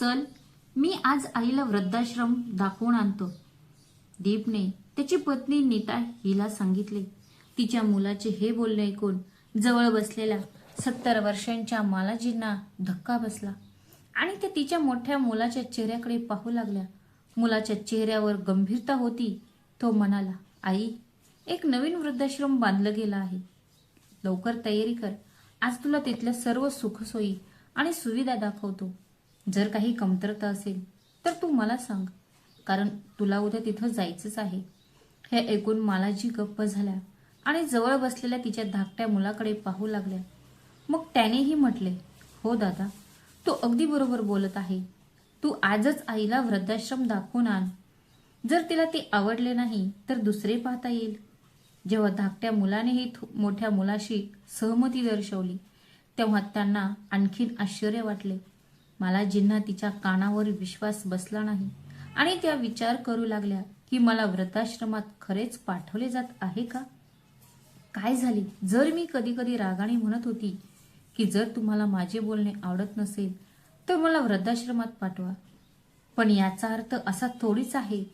चल मी आज आईला वृद्धाश्रम दाखवून आणतो. दीपने त्याची पत्नी नीता हिला सांगितले. तिच्या मुलाचे हे बोलणे ऐकून जवळ बसलेल्या सत्तर वर्षांच्या मालाजींना धक्का बसला आणि त्या तिच्या मोठ्या मुलाच्या चेहऱ्याकडे पाहू लागल्या. मुलाच्या चेहऱ्यावर गंभीरता होती. तो म्हणाला आई एक नवीन वृद्धाश्रम बांधलं गेलं आहे. लवकर तयारी कर. आज तुला तिथल्या सर्व सुखसोयी आणि सुविधा दाखवतो. जर काही कमतरता असेल तर तू मला सांग कारण तुला उद्या तिथं जायचंच आहे. हे ऐकून मालाजी गप्प झाल्या आणि जवळ बसलेल्या तिच्या धाकट्या मुलाकडे पाहू लागल्या. मग त्यानेही म्हटले हो दादा तू अगदी बरोबर बोलत आहे. तू आजच आईला वृद्धाश्रम दाखवून आण. जर तिला ते आवडले नाही तर दुसरे पाहता येईल. जेव्हा धाकट्या मुलानेही थो- मोठ्या मुलाशी सहमती दर्शवली तेव्हा त्यांना आणखीन आश्चर्य वाटले. मला जिन्हा तिच्या कानावर विश्वास बसला नाही आणि त्या विचार करू लागल्या की मला वृद्धाश्रमात खरेच पाठवले जात आहे का? काय झाले? जर मी कधी कधी रागाने म्हणत होती की जर तुम्हाला माझे बोलणे आवडत नसेल तर मला वृद्धाश्रमात पाठवा. पण याचा अर्थ असा थोडीच आहे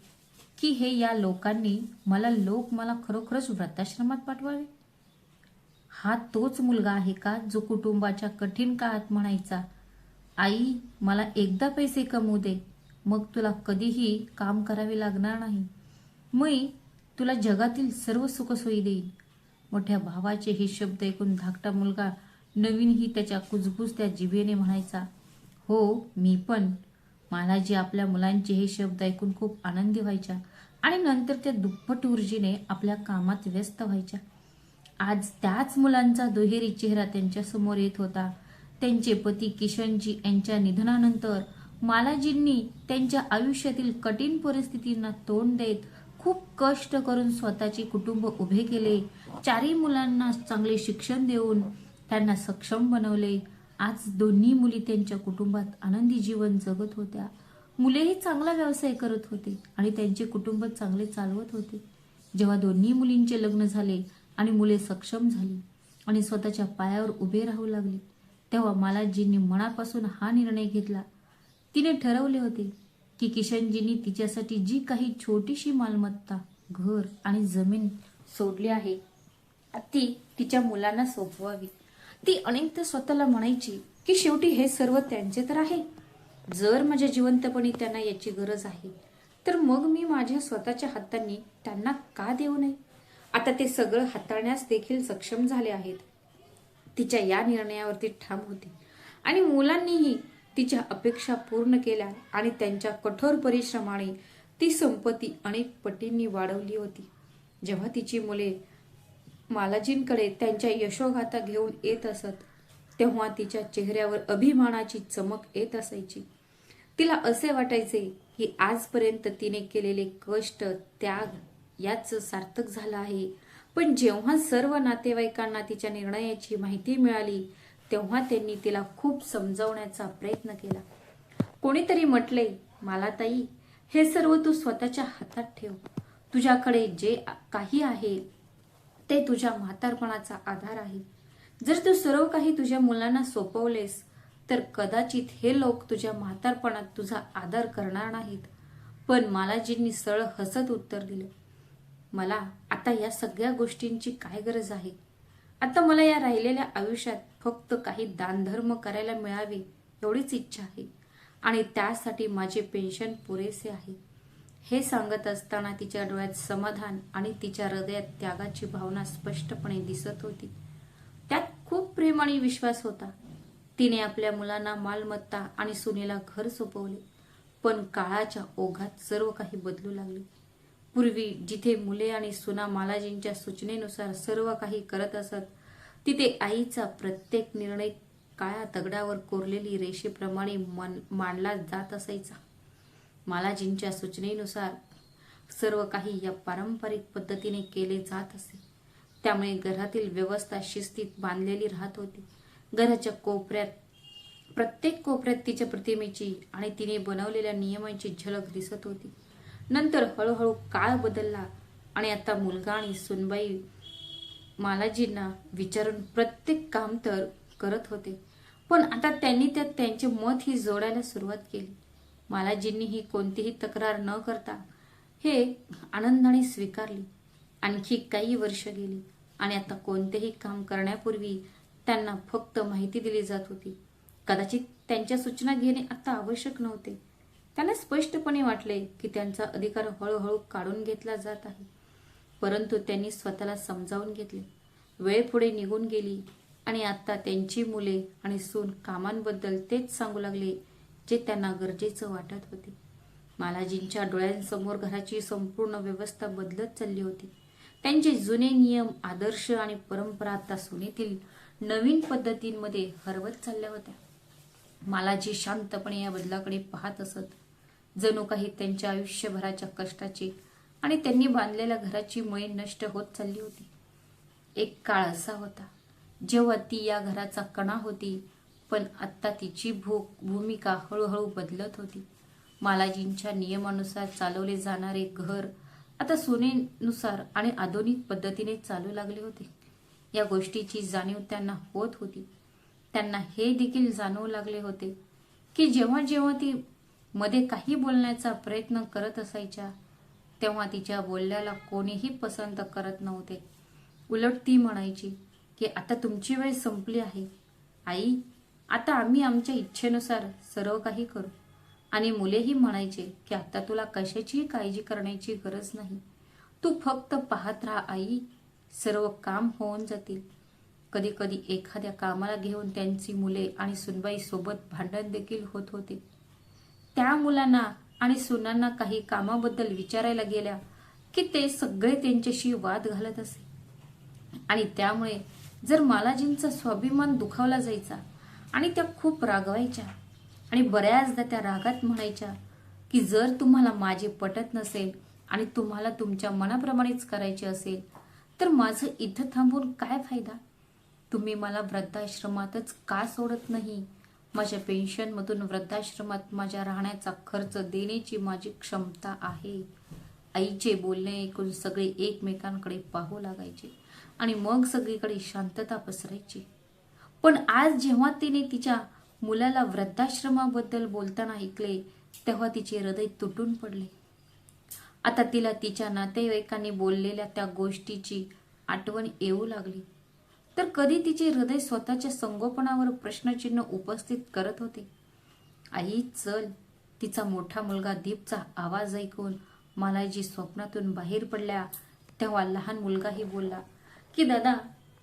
की हे या लोकांनी मला लोक मला खरोखरच वृद्धाश्रमात पाठवावे? हा तोच मुलगा आहे का जो कुटुंबाच्या कठीण काळात म्हणायचा आई मला एकदा पैसे कमवू दे. मग तुला कधीही काम करावे लागणार नाही. मी तुला जगातील सर्व सुखसोयी देईन. मोठ्या भावाचे हे शब्द ऐकून धाकटा मुलगा नवीनही त्याच्या कुजबुजत्या जिभेने म्हणायचा हो मी पण. मला जी आपल्या मुलांचे हे शब्द ऐकून खूप आनंदी व्हायच्या आणि नंतर त्या दुप्पट ऊर्जेने आपल्या कामात व्यस्त व्हायच्या. आज त्याच मुलांचा दुहेरी चेहरा त्यांच्यासमोर येत होता. त्यांचे पती किशनजी यांच्या निधनानंतर मालाजींनी त्यांच्या आयुष्यातील कठीण परिस्थितींना तोंड देत खूप कष्ट करून स्वतःचे कुटुंब उभे केले. चारही मुलांना चांगले शिक्षण देऊन त्यांना सक्षम बनवले. आज दोन्ही मुली त्यांच्या कुटुंबात आनंदी जीवन जगत होत्या. मुलेही चांगला व्यवसाय करत होते आणि त्यांचे कुटुंब चांगले चालवत होते. जेव्हा दोन्ही मुलींचे लग्न झाले आणि मुले सक्षम झाली आणि स्वतःच्या पायावर उभे राहू लागले तेव्हा मालाजींनी मनापासून हा निर्णय घेतला. तिने ठरवले होते की किशनजींनी तिच्यासाठी जी काही छोटीशी मालमत्ता घर आणि जमीन सोडली आहे ती तिच्या मुलांना सोपवावी. ती अनेकदा स्वतःला म्हणायची की शेवटी हे सर्व त्यांचे तर आहे. जर माझ्या जिवंतपणी त्यांना याची गरज आहे तर मग मी माझ्या स्वतःच्या हातांनी त्यांना का देऊ नये? आता ते सगळं हाताळण्यास देखील सक्षम झाले आहेत. तिच्या या निर्णयावरती ठाम होती. आणि मुलांनीही तिच्या अपेक्षा पूर्ण केल्या आणि त्यांच्या कठोर परिश्रमाने ती संपत्ती अनेक पटींनी वाढवली होती. जेव्हा तिची मुले मालाजींकडे त्यांच्या यशोगाथा घेऊन येत असत तेव्हा तिच्या चेहऱ्यावर अभिमानाची चमक येत असायची. तिला असे वाटायचे की आजपर्यंत तिने केलेले कष्ट त्याग याच सार्थक झालं आहे. पण जेव्हा सर्व नातेवाईकांना तिच्या निर्णयाची माहिती मिळाली तेव्हा त्यांनी तिला खूप समजावण्याचा प्रयत्न केला. कोणीतरी म्हटले मला ताई हे सर्व तू स्वतःच्या हातात ठेव. तुझ्याकडे जे काही आहे ते तुझ्या म्हातारपणाचा आधार आहे. जर तू सर्व काही तुझ्या मुलांना सोपवलेस तर कदाचित हे लोक तुझ्या म्हातारपणात तुझा आदर करणार नाहीत. पण मालाजींनी सरळ हसत उत्तर दिलं मला आता या सगळ्या गोष्टींची काय गरज आहे? आता मला या राहिलेल्या आयुष्यात फक्त काही दानधर्म करायला मिळावे एवढीच इच्छा आहे. आणि त्यासाठी माझे पेन्शन पुरेसे आहे. हे सांगत असताना तिच्या डोळ्यात समाधान आणि तिच्या हृदयात त्यागाची भावना स्पष्टपणे दिसत होती. त्यात खूप प्रेम आणि विश्वास होता. तिने आपल्या मुलांना मालमत्ता आणि सुनेला घर सोपवले. पण काळाच्या ओघात सर्व काही बदलू लागले. पूर्वी जिथे मुले आणि सुना मालाजींच्या सूचनेनुसार सर्व काही करत असत तिथे आईचा प्रत्येक निर्णय काळ्या दगडावर कोरलेली रेषेप्रमाणे मांडला जात असायचा. मालाजींच्या सूचनेनुसार सर्व काही या पारंपरिक पद्धतीने केले जात असे. त्यामुळे घरातील व्यवस्था शिस्तीत बांधलेली राहत होती. घराच्या कोपऱ्यात प्रत्येक कोपऱ्यात तिच्या प्रतिमेची आणि तिने बनवलेल्या नियमांची झलक दिसत होती. नंतर हळूहळू काळ बदलला आणि आता मुलगा आणि सुनबाई मालाजींना विचारून प्रत्येक काम तर करत होते. पण आता त्यांनी त्यात त्यांचे मत ही जोडायला सुरुवात केली. मालाजींनी ही कोणतीही तक्रार न करता हे आनंदाने स्वीकारली. आणखी काही वर्ष गेली आणि आता कोणतेही काम करण्यापूर्वी त्यांना फक्त माहिती दिली जात होती. कदाचित त्यांच्या सूचना घेणे आता आवश्यक नव्हते. त्यांना स्पष्टपणे वाटले की त्यांचा अधिकार हळूहळू काढून घेतला जात आहे. परंतु त्यांनी स्वतःला समजावून घेतले. वेळ पुढे निघून गेली आणि आता त्यांची मुले आणि सून कामांबद्दल तेच सांगू लागले जे त्यांना गरजेचं वाटत होते. मालाजींच्या डोळ्यांसमोर घराची संपूर्ण व्यवस्था बदलत चालली होती. त्यांचे जुने नियम आदर्श आणि परंपरा आता सुनेतील नवीन पद्धतींमध्ये हरवत चालल्या होत्या. मालाजी शांतपणे या बदलाकडे पाहत असत. जणू काही त्यांच्या आयुष्यभराच्या कष्टाची आणि त्यांनी बांधलेल्या घराची मुळे नष्ट होत चालली होती. एक काळ असा होता जेव्हा ती या घराचा कणा होती पण आत्ता तिची भूक भूमिका हळूहळू बदलत होती. मालाजींच्या नियमानुसार चालवले जाणारे घर आता सोनेनुसार आणि आधुनिक पद्धतीने चालू लागले होते. या गोष्टीची जाणीव त्यांना होत होती. त्यांना हे देखील जाणवू लागले होते की जेव्हा जेव्हा ती मध्ये काही बोलण्याचा प्रयत्न करत असायच्या तेव्हा तिच्या बोलण्याला कोणीही पसंत करत नव्हते. उलट ती म्हणायची की आता तुमची वेळ संपली आहे. आई आता आम्ही आमच्या इच्छेनुसार सर्व काही करू. आणि मुलेही म्हणायचे की आता तुला कशाचीही काळजी करण्याची गरज नाही. तू फक्त पाहत राहा आई. सर्व काम होऊन जातील. कधी कधी एखाद्या कामाला घेऊन त्यांची मुले आणि सुनबाई सोबत भांडण देखील होत होते. त्या मुलांना आणि सुनांना काही कामाबद्दल विचारायला गेल्या की ते सगळे त्यांच्याशी वाद घालत असे. आणि त्यामुळे जर मालाजींचा स्वाभिमान दुखावला जायचा आणि त्या खूप रागवायच्या आणि बऱ्याचदा त्या रागात म्हणायच्या की जर तुम्हाला माझे पटत नसेल आणि तुम्हाला तुमच्या मनाप्रमाणेच करायचे असेल तर माझं इथं थांबून काय फायदा? तुम्ही मला वृद्धाश्रमातच का सोडत नाही? माझ्या पेन्शनमधून वृद्धाश्रमात माझ्या राहण्याचा खर्च देण्याची माझी क्षमता आहे. आईचे बोलणे ऐकून सगळे एकमेकांकडे पाहू लागायचे आणि मग सगळीकडे शांतता पसरायची. पण आज जेव्हा तिने तिच्या मुलाला वृद्धाश्रमाबद्दल बोलताना ऐकले तेव्हा तिचे हृदय तुटून पडले. आता तिला तिच्या नातेवाईकांनी बोललेल्या त्या गोष्टीची आठवण येऊ लागली. तर कधी तिचे हृदय स्वतःच्या संगोपनावर प्रश्नचिन्ह उपस्थित करत होते? आई चल. तिचा मोठा मुलगा दीपचा आवाज ऐकून मालाजी स्वप्नातून बाहेर पडल्या तेव्हा लहान मुलगाही बोलला की दादा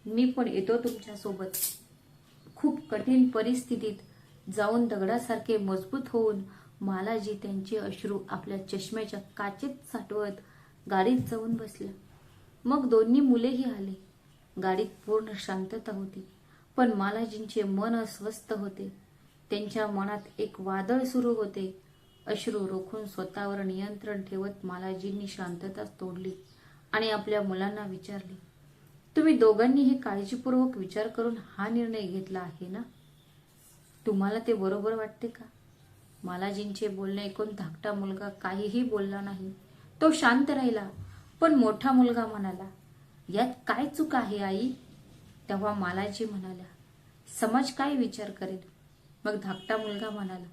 मी पण येतो तुमच्यासोबत खूप कठीण परिस्थितीत जाऊन दगडासारखे मजबूत होऊन मालाजी त्यांचे अश्रू आपल्या चष्म्याच्या काचेत साठवत गाडीत जाऊन बसल्या. मग दोन्ही मुलेही आले. गाडीत पूर्ण शांतता होती. पण मालाजींचे मन अस्वस्थ होते. त्यांच्या मनात एक वादळ सुरू होते. अश्रू रोखून स्वतःवर नियंत्रण ठेवत मालाजींनी शांतता तोडली आणि आपल्या मुलांना विचारले तुम्ही दोघांनी हे काळजीपूर्वक विचार करून हा निर्णय घेतला आहे ना? तुम्हाला ते बरोबर वाटते का? मालाजींचे बोलणे ऐकून धाकटा मुलगा काहीही बोलला नाही. तो शांत राहिला पण मोठा मुलगा म्हणाला यात काय चूक आहे आई? तेव्हा मालाजी म्हणाल्या समाज काय विचार करेल? मग धाकटा मुलगा म्हणाला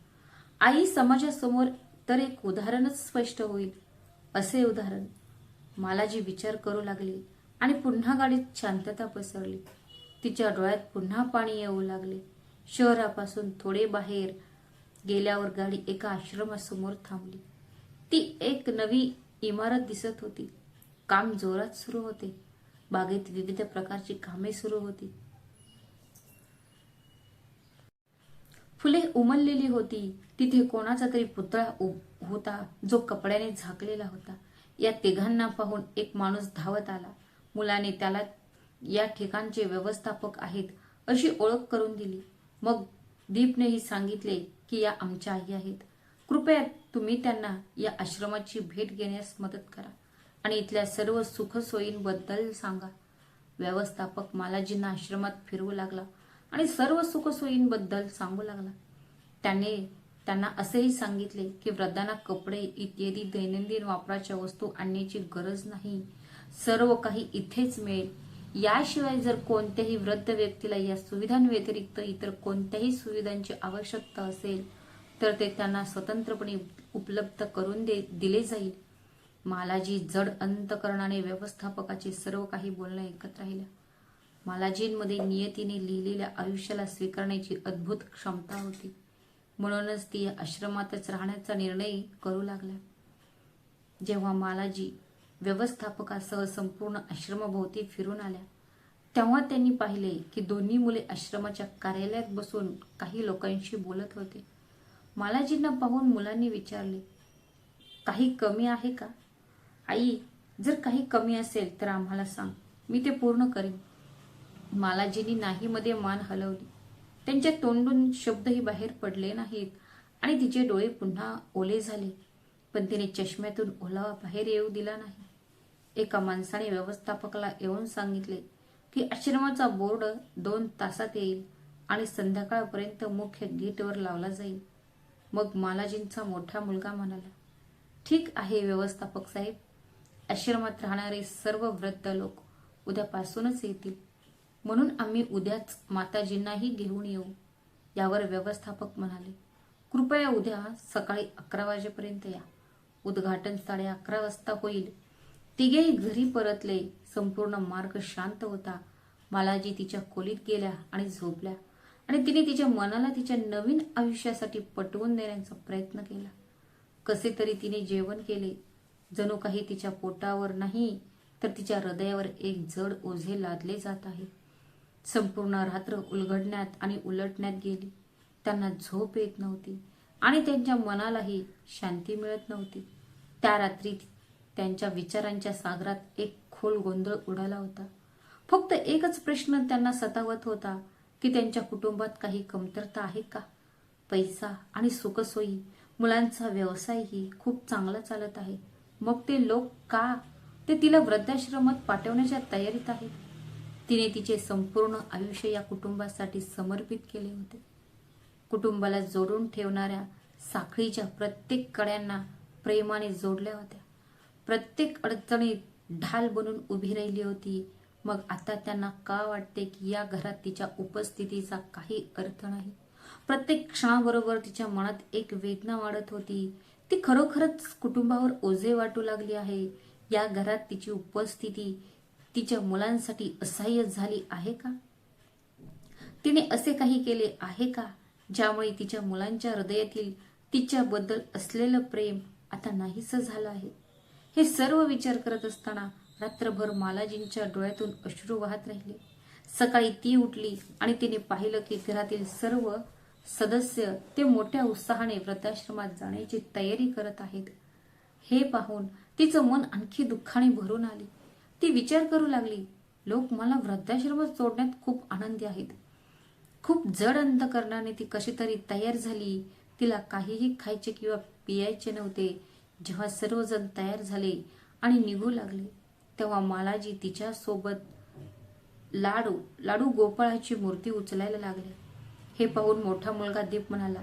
आई समाजासमोर तर एक उदाहरणच स्पष्ट होईल. असे उदाहरण. मालाजी विचार करू लागले आणि पुन्हा गाडीत शांतता पसरली. तिच्या डोळ्यात पुन्हा पाणी येऊ लागले. शहरापासून थोडे बाहेर गेल्यावर गाडी एका आश्रमासमोर थांबली. ती एक नवी इमारत दिसत होती. काम जोरात सुरू होते. बागेत विविध प्रकारची कामे सुरू होती. फुले उमललेली होती. तिथे कोणाचा तरी पुतळा होता जो कपड्याने झाकलेला होता. या तिघांना पाहून एक माणूस धावत आला. मुलाने त्याला या ठिकाणचे व्यवस्थापक आहेत अशी ओळख करून दिली. मग दीपनेही सांगितले की या आमच्या आई आहेत. कृपया तुम्ही त्यांना या आश्रमाची भेट घेण्यास मदत करा. आणि इथल्या सर्व सुखसोयींबद्दल सांगा. व्यवस्थापक मालाजींना आश्रमात फिरवू लागला आणि सर्व सुखसोयींबद्दल सांगू लागला. त्याने त्यांना असेही सांगितले की वृद्धांना कपडे इत्यादी दैनंदिन वापराच्या वस्तू आणण्याची गरज नाही. सर्व काही इथेच मिळेल. याशिवाय जर कोणत्याही वृद्ध व्यक्तीला या सुविधांव्यतिरिक्त इतर कोणत्याही सुविधांची आवश्यकता असेल तर ते त्यांना स्वतंत्रपणे उपलब्ध करून दे दिले जाईल. मालाजी जड अंतकरणाने व्यवस्थापकाचे सर्व काही बोलणं ऐकत राहिल्या. मालाजींमध्ये नियतीने लिहिलेल्या आयुष्याला स्वीकारण्याची अद्भुत क्षमता होती. म्हणूनच ती आश्रमातच राहण्याचा निर्णय करू लागल्या. जेव्हा मालाजी व्यवस्थापकासह संपूर्ण आश्रमाभोवती फिरून आल्या तेव्हा त्यांनी पाहिले की दोन्ही मुले आश्रमाच्या कार्यालयात बसून काही लोकांशी बोलत होते. मालाजींना पाहून मुलांनी विचारले काही कमी आहे का? आई जर काही कमी असेल तर आम्हाला सांग. मी ते पूर्ण करेन. मालाजींनी नाहीमध्ये मान हलवली. त्यांच्या तोंडून शब्दही बाहेर पडले नाहीत आणि तिचे डोळे पुन्हा ओले झाले. पण तिने चष्म्यातून ओलावा बाहेर येऊ दिला नाही. एका माणसाने व्यवस्थापकाला येऊन सांगितले की आश्रमाचा बोर्ड दोन तासात येईल आणि संध्याकाळपर्यंत मुख्य गेटवर लावला जाईल. मग मालाजींचा मोठा मुलगा म्हणाला ठीक आहे व्यवस्थापक साहेब आश्रमात राहणारे सर्व वृद्ध लोक उद्यापासूनच येतील. म्हणून आम्ही उद्याच माताजींनाही घेऊन येऊ यावर व्यवस्थापक म्हणाले. कृपया उद्या सकाळी अकरा वाजेपर्यंत या. उद्घाटन साडे अकरा वाजता होईल. तिघेही घरी परतले. संपूर्ण मार्ग शांत होता. मालाजी तिच्या खोलीत गेल्या आणि झोपल्या. आणि तिने तिच्या मनाला तिच्या नवीन आयुष्यासाठी पटवून देण्याचा प्रयत्न केला. कसे तरी तिने जेवण केले. जणू काही तिच्या पोटावर नाही तर तिच्या हृदयावर एक जड ओझे लादले जात आहे. संपूर्ण रात्र उलगडण्यात आणि उलटण्यात गेली. त्यांना झोप येत नव्हती आणि त्यांच्या मनालाही शांती मिळत नव्हती. त्या रात्री त्यांच्या विचारांच्या सागरात एक खोल गोंधळ उडाला होता. फक्त एकच प्रश्न त्यांना सतावत होता की त्यांच्या कुटुंबात काही कमतरता आहे का? पैसा आणि सुखसोयी मुलांचा व्यवसायही खूप चांगला चालत आहे. मग ते लोक का? ते तिला वृद्धाश्रमात पाठवण्याच्या तयारीत आहेत. तिने तिचे संपूर्ण आयुष्य या कुटुंबासाठी समर्पित केले होते. कुटुंबाला जोडून ठेवणाऱ्या साखळीच्या प्रत्येक कड्यांना प्रेमाने जोडल्या होत्या. प्रत्येक अडचणीत ढाल बनून उभी राहिली होती. मग आता त्यांना का वाटते की या घरात तिच्या उपस्थितीचा काही अर्थ नाही? प्रत्येक क्षणाबरोबर तिच्या मनात एक वेदना वाढत होती. ती खरोखरच कुटुंबावर ओझे वाटू लागली आहे. या घरात तिची उपस्थिती तिच्या मुलांसाठी असह्य झाली आहे का? तिने असे काही केले आहे का ज्यामुळे तिच्या मुलांच्या हृदयातील तिच्याबद्दल असलेलं प्रेम आता नाहीस झालं आहे? हे सर्व विचार करत असताना रात्रभर मालाजींच्या डोळ्यातून अश्रू वाहत राहिले. सकाळी ती उठली आणि तिने पाहिलं की घरातील सर्व सदस्य ते मोठ्या उत्साहाने वृद्धाश्रमात जाण्याची तयारी करत आहेत. हे पाहून तिचं मन आणखी दुःखाने भरून आली. ती विचार करू लागली लोक मला वृद्धाश्रमात सोडण्यात खूप आनंदी आहेत. खूप जड अंतकरणाने ती कशी तरी तयार झाली. तिला काहीही खायचे किंवा पियायचे नव्हते. जेव्हा सर्वजण तयार झाले आणि निघू लागले तेव्हा मालाजी तिच्यासोबत लाडू लाडू गोपाळाची मूर्ती उचलायला लागले. हे पाहून मोठा मुलगा दीप म्हणाला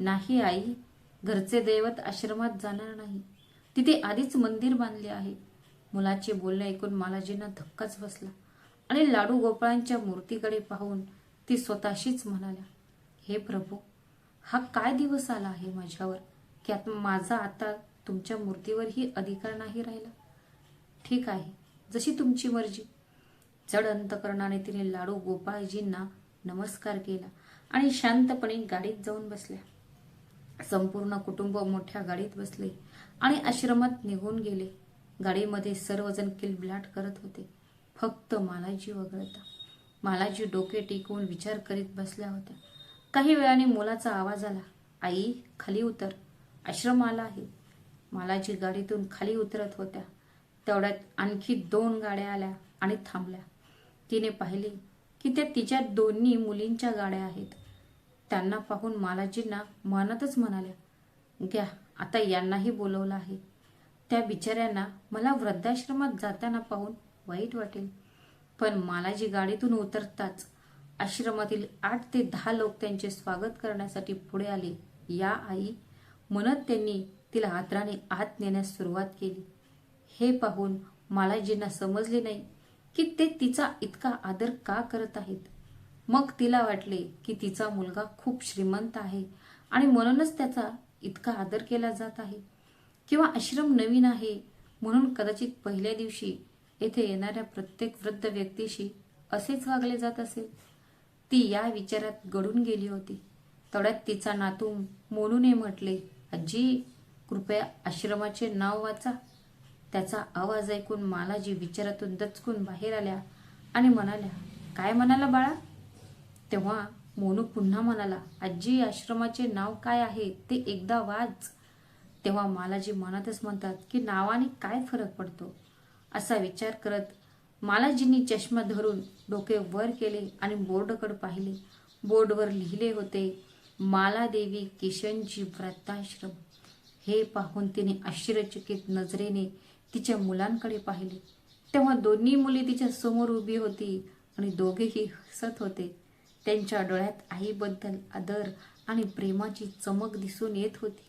नाही आई घरचे दैवत आश्रमात जाणार नाही. तिथे आधीच मंदिर बांधले आहे. मुलाचे बोलणे ऐकून मालाजींना धक्काच बसला आणि लाडू गोपाळांच्या मूर्तीकडे पाहून ती स्वतःशीच म्हणाल्या हे प्रभू हा काय दिवस आला आहे माझ्यावर? की आता माझा आता तुमच्या मूर्तीवरही अधिकार नाही राहिला. ठीक आहे जशी तुमची मर्जी. जड अंतकरणाने तिने लाडू गोपाळजींना नमस्कार केला. आणि शांतपणे गाडीत जाऊन बसल्या. संपूर्ण कुटुंब मोठ्या गाडीत बसले आणि आश्रमात निघून गेले. गाडीमध्ये सर्वजण किलबिलाट करत होते. फक्त मालाजी वगळता. मालाजी डोके टेकवून विचार करीत बसल्या होत्या. काही वेळाने मुलाचा आवाज आला. आई खाली उतर. आश्रम आला आहे. मालाजी गाडीतून खाली उतरत होत्या. तेवढ्यात आणखी दोन गाड्या आल्या आणि थांबल्या. तिने पाहिले की त्या तिच्या दोन्ही मुलींच्या गाड्या आहेत. त्यांना पाहून मालाजींना मनातच म्हणाल्या घ्या आता यांनाही बोलवलं आहे. त्या बिचाऱ्यांना मला वृद्धाश्रमात जाताना पाहून वाईट वाटेल. पण मालाजी गाडीतून उतरताच आश्रमातील आठ ते दहा लोक त्यांचे स्वागत करण्यासाठी पुढे आले. या आई म्हणत त्यांनी तिला आदराने आत नेण्यास सुरुवात केली. हे पाहून मालाजींना समजले नाही की ते तिचा इतका आदर का करत आहेत. मग तिला वाटले की तिचा मुलगा खूप श्रीमंत आहे आणि म्हणूनच त्याचा इतका आदर केला जात आहे. किंवा आश्रम नवीन आहे म्हणून कदाचित पहिल्या दिवशी येथे येणाऱ्या प्रत्येक वृद्ध व्यक्तीशी असेच वागले जात असेल ती या विचारात गडून गेली होती. तेवढ्यात तिचा नातू मोनूने म्हटले आजी कृपया आश्रमाचे नाव वाचा. त्याचा आवाज ऐकून मालाजी विचारातून दचकून बाहेर आल्या आणि म्हणाल्या काय म्हणाला बाळा? तेव्हा मोनू पुन्हा म्हणाला आजी आश्रमाचे नाव काय आहे? ते एकदा वाच. तेव्हा मालाजी मनातच म्हणतात की नावाने काय फरक पडतो? असा विचार करत मालाजींनी चष्मा धरून डोके वर केले आणि बोर्डकडे पाहिले. बोर्डवर लिहिले होते मालादेवी किशनजी व्रताश्रम हे पाहून तिने आश्चर्यचकित नजरेने तिच्या मुलांकडे पाहिले. तेव्हा दोन्ही मुले तिच्या समोर उभी होती आणि दोघेही हसत होते. त्यांच्या डोळ्यात आईबद्दल आदर आणि प्रेमाची चमक दिसून येत होती.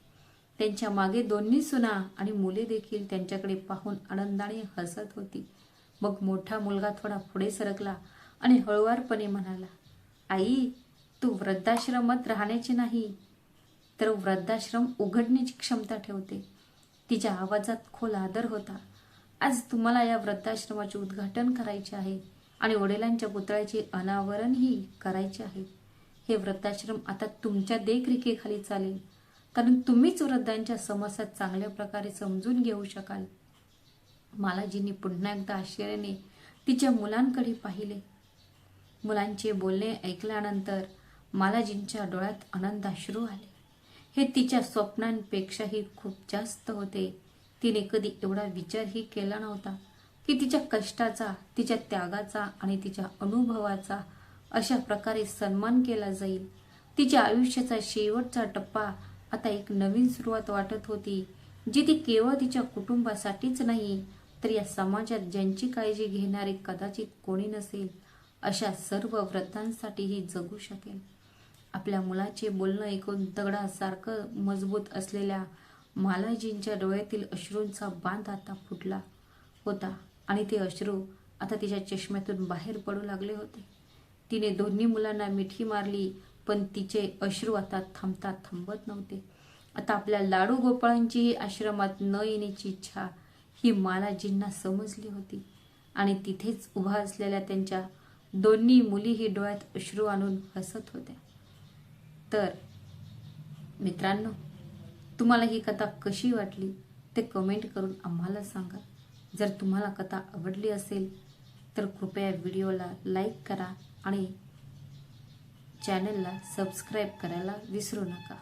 त्यांच्या मागे दोन्ही सुना आणि मुले देखील त्यांच्याकडे पाहून आनंदाने हसत होती. मग मोठा मुलगा थोडा पुढे सरकला आणि हळुवारपणे म्हणाला आई तू वृद्धाश्रमात राहण्याची नाही तर वृद्धाश्रम उघडण्याची क्षमता ठेवते. तिच्या आवाजात खोल आदर होता. आज तुम्हाला या वृद्धाश्रमाचे उद्घाटन करायचे आहे. आणि वडिलांच्या पुतळ्याचे अनावरणही करायचे आहे. हे वृद्धाश्रम आता तुमच्या देखरेखीखाली चालेल. कारण तुम्हीच वृद्धांच्या समस्या चांगल्या प्रकारे समजून घेऊ शकाल. मालाजींनी पुन्हा एकदा आश्चर्याने तिच्या मुलांकडे पाहिले. मुलांचे बोलणे ऐकल्यानंतर मालाजींच्या डोळ्यात आनंदाश्रू आले. हे तिच्या स्वप्नांपेक्षाही खूप जास्त होते. तिने कधी एवढा विचारही केला नव्हता. की तिच्या कष्टाचा तिच्या त्यागाचा आणि तिच्या अनुभवाचा अशा प्रकारे सन्मान केला जाईल. तिच्या आयुष्याचा शेवटचा टप्पा आता एक नवीन सुरुवात वाटत होती जी ती केवळ तिच्या कुटुंबासाठीच नाही तर या समाजात ज्यांची काळजी घेणारे कदाचित कोणी नसेल अशा सर्व व्रतांसाठीही जगू शकेल. आपल्या मुलाचे बोलणं ऐकून दगडासारखं मजबूत असलेल्या मालाजींच्या डोळ्यातील अश्रूंचा बांध आता फुटला होता. आणि ते अश्रू आता तिच्या चष्म्यातून बाहेर पडू लागले होते. तिने दोन्ही मुलांना मिठी मारली पण तिचे अश्रू आता थांबता थांबत नव्हते. आता आपल्या लाडू गोपाळांची आश्रमात न येण्याची इच्छा ही मालाजींना समजली होती. आणि तिथेच उभा असलेल्या त्यांच्या दोन्ही मुलीही डोळ्यात अश्रू आणून हसत होत्या. तर मित्रांनो तुम्हाला ही कथा कशी वाटली ते कमेंट करून आम्हाला सांगा. जर तुम्हाला कथा आवडली असेल तर कृपया व्हिडिओला लाईक करा आणि चॅनलला सबस्क्राईब करायला विसरू नका.